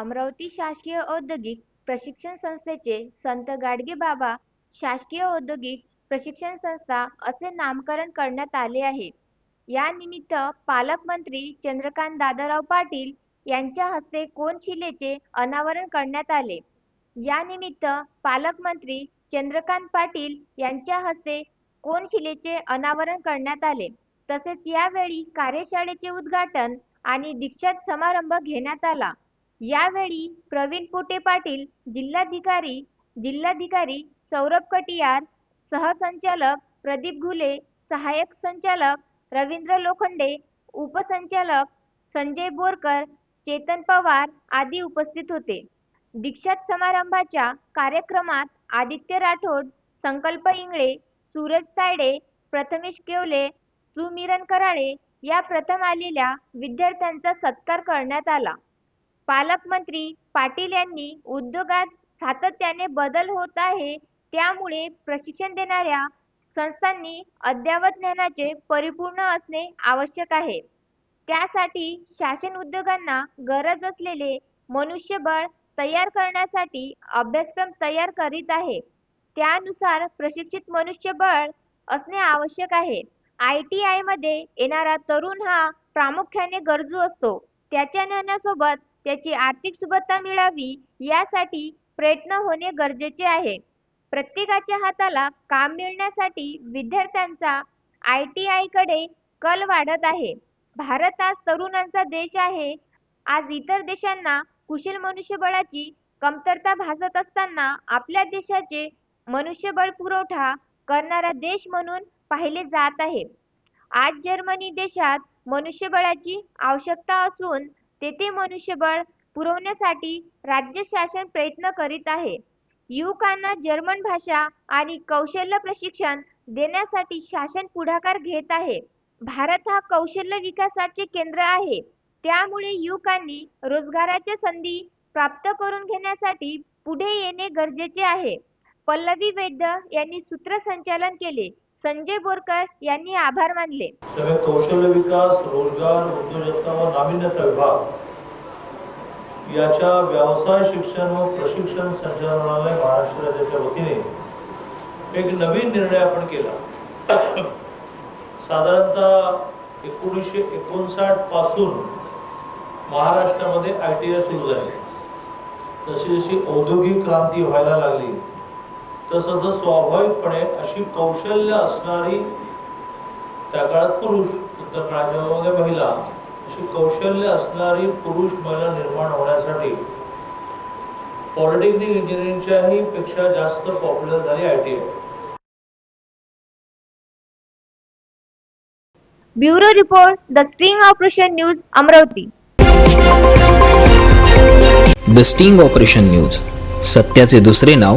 अमरावती शासकीय औद्योगिक प्रशिक्षण संस्थेचे संत गाडगे बाबा शासकीय औद्योगिक प्रशिक्षण संस्था असे नामकरण करण्यात आले आहे. या निमित्त पालकमंत्री चंद्रकांत दादाराव पाटील यांच्या हस्ते कोनशिलेचे अनावरण करण्यात आले? या निमित्त पालकमंत्री चंद्रकांत पाटील यांच्या हस्ते कोनशिलेचे अनावरण करण्यात आले? तसेच यावेळी कार्यशाळेचे उद्घाटन आणि दीक्षांत समारंभ घेण्यात आला. यावेळी प्रवीण पोटे पाटील जिल्हाधिकारी जिल्हाधिकारी सौरभ कटियार सहसंचालक प्रदीप घुले सहाय्यक संचालक रवींद्र लोखंडे उपसंचालक संजय बोरकर चेतन पवार आदी उपस्थित होते. दीक्षात समारंभाच्या कार्यक्रमात आदित्य राठोड संकल्प इंगळे सूरज तायडे प्रथमेश केवले सुमिरन कराळे या प्रथम आलेल्या विद्यार्थ्यांचा सत्कार करण्यात आला. पालकमंत्री पाटील यांनी उद्योगात सातत्याने बदल होत आहे त्यामुळे प्रशिक्षण देणाऱ्या संस्थांनी अद्ययावत ज्ञानाचे परिपूर्ण असणे आवश्यक आहे. त्यासाठी शासन उद्योगांना गरज असलेले मनुष्यबळ तयार करण्यासाठी अभ्यासक्रम तयार करीत आहे. त्यानुसार प्रशिक्षित मनुष्यबळ असणे आवश्यक आहे. आय टी आयमध्ये येणारा तरुण हा प्रामुख्याने गरजू असतो. त्याच्या ज्ञानासोबत त्याची आर्थिक सुबत्ता मिळावी यासाठी प्रयत्न होणे गरजेचे आहे. प्रत्येकाच्या हाताला काम मिळण्यासाठी विद्यार्थ्यांचा आय टी आयकडे कल वाढत आहे. भारत आज तरुणांचा देश आहे. आज इतर देशांना कुशल मनुष्यबळाची कमतरता भासत असताना आपल्या देशाचे मनुष्यबळ पुरवठा करणारा देश म्हणून पाहिले जात आहे. आज जर्मनी देशात मनुष्यबळाची आवश्यकता असून तेथे मनुष्यबळ पुरवण्यासाठी राज्य शासन प्रयत्न करीत आहे. युवकांना जर्मन भाषा आणि कौशल्य प्रशिक्षण देण्यासाठी शासन पुढाकार घेत आहे. भारत हा कौशल्य विकासाचे केंद्र आहे. त्यामुळे युवकांनी रोजगाराच्या संधी प्राप्त करून घेण्यासाठी पुढे येणे गरजेचे आहे. पल्लवी वैद्य यांनी सूत्रसंचालन केले. संजय बोरकर यांनी आभार मानले. कौशल्य विकास रोजगार उद्योजकता व नाविन्यता विभाग याच्या व्यवसाय शिक्षण व प्रशिक्षण संचालनालय महाराष्ट्र राज्याच्या वतीने एक नवीन निर्णय आपण केला. साधारणतः एकोणीसशे एकोणसाठपासून महाराष्ट्रामध्ये आय टी आय सुरू झाले. जशी जशी औद्योगिक क्रांती व्हायला लागली तसं तसं स्वाभाविकपणे अशी कौशल्य असणारी त्या काळात पुरुष काळाच्या मध्ये महिला अशी कौशल्य असणारी पुरुष महिला निर्माण होण्यासाठी पॉलिटेक्निक इंजिनिअरिंगच्याही पेक्षा जास्त पॉप्युलर झाली I T I. Bureau report the string operation news Amravati. The sting operation news सत्याचे दुसरे नाव